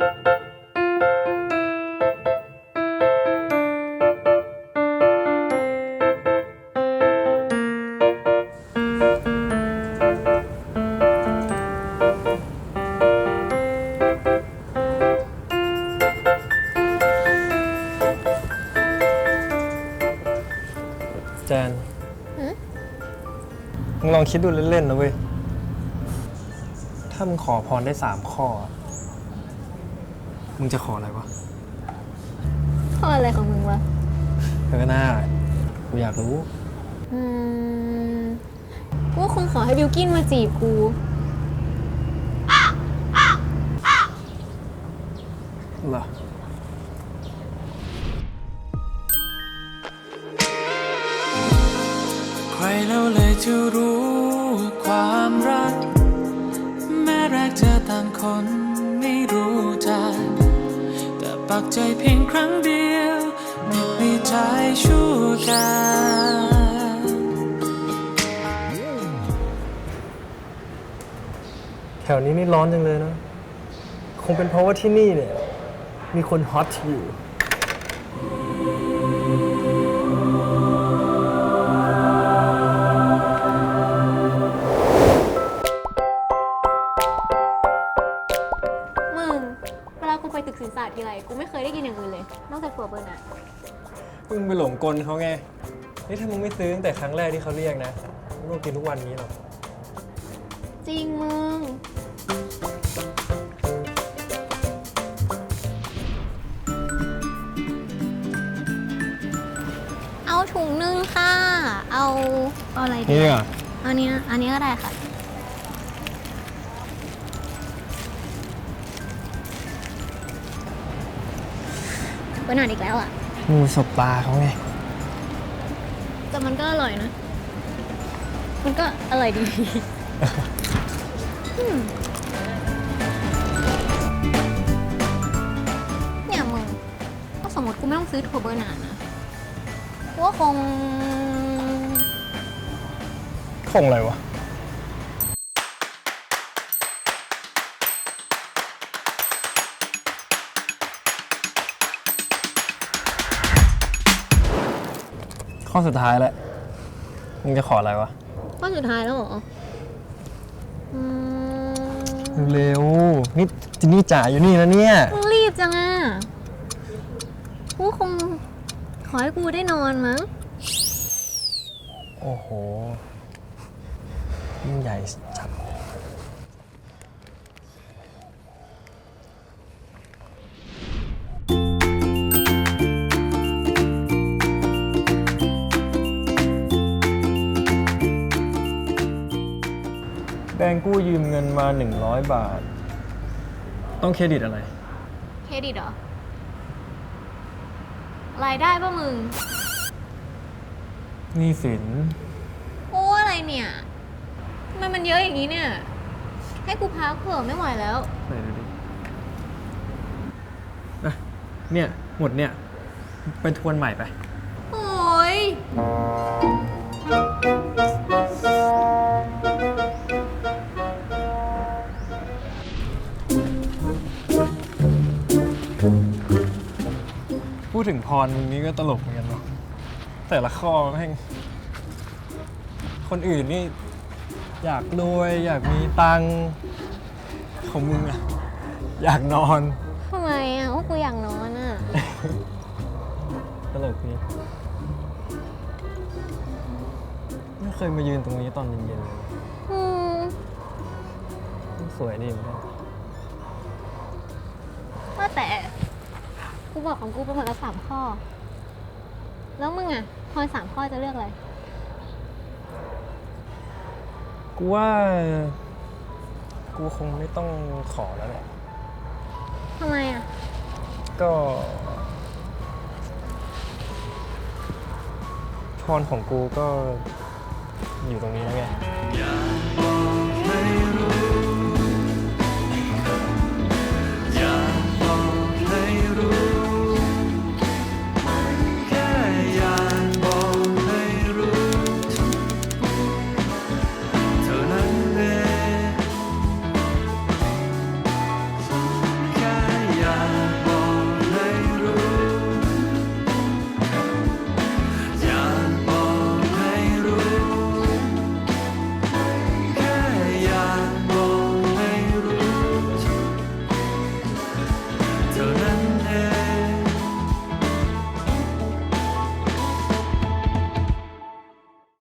แจนมึงลองคิดดูเล่นๆนะเว้ย ถ้ามึงขอพรได้สามข้ออะ มึงจะขออะไรวะข้ออะไรของมึงวะเออหน้ากูอยากรู้ อืมกูคงขอให้บิวกินมาจีบกู เหรอ ใครแล้วเลยจะรู้ว่าความรัก แม้แรกเจอต่างคนไม่รู้จักแต่ ปักใจเพียงครั้งเดียวติดในใจชั่วการแถวนี้นี่ร้อนจังเลยนะ คงเป็นเพราะว่าที่นี่เนี่ย มีคนฮอตอยู่ กูไปตึกศิลปศาสตร์ทีไรกูไม่เคยได้กินอย่างอื่นเลย นอกจากถั่วเบอร์น่ะมึงไปหลงกลเขาไงนี่ถ้ามึงไม่ซื้อตั้งแต่ครั้งแรกที่เขาเรียกนะมึงก็กินทุกวันนี้หรอกจริงมึง เอาถุงนึงค่ะ เอาเอาอะไรดีนี่อะอันนี้อันนี้ก็ได้ค่ะ เบอร์หนอีกแล้วอะมึงสบตาเขาไง แต่มันก็อร่อยนะ มันก็อร่อยดี อืมเนี่ยมึงถ้าสมมติกูไม่ต้องซื้อถั่วเบอร์หนานะกูก็คง คงอะไรวะ ข้อสุดท้ายแล้วมึงจะขออะไรวะ ข้อสุดท้ายแล้วเหรออืมเร็วนี่จินนี่จ่ายอยู่นี่แล้วเนี่ย มึงรีบจังอะกูคงขอให้กูได้นอนมั้ง โอ้โหยิ่งใหญ่จัด แบงก์กู้ยืมเงินมา 100 บาท ต้องเครดิตอะไร เครดิตเหรอ รายได้ป่ะมึงหนี่สิน โอ้อะไรเนี่ยทำไมมันเยอะอย่างนี้เนี่ย ให้กูพักเผื่อะไม่ไหวแล้ว ไหนดูดิอะเนี่ย หมดเนี่ย ไปทวนใหม่ไป โอ้ย พูดถึงพรมึงนี้ก็ตลกเหมือนกันเนาะแต่ละข้อแม่งคนอื่นนี่ อยากรวย อยากมีตังค์ของมึงอะอยากนอน ทำไมอะว่ากูอยากนอนอะ ตลกนี่ไม่เคยมายืนตรงนี้ตอนเย็นๆเลยอืม สวยดีเหมือนกัน ว่าแต่ กูบอกของกูเป็นคนละสามข้อ แล้วมึงอะพอสามข้อจะเลือกอะไร กูว่า กูคงไม่ต้องขอแล้วแหละทำไมอะ ก็ พรของกูก็อยู่ตรงนี้แล้วไงอยาก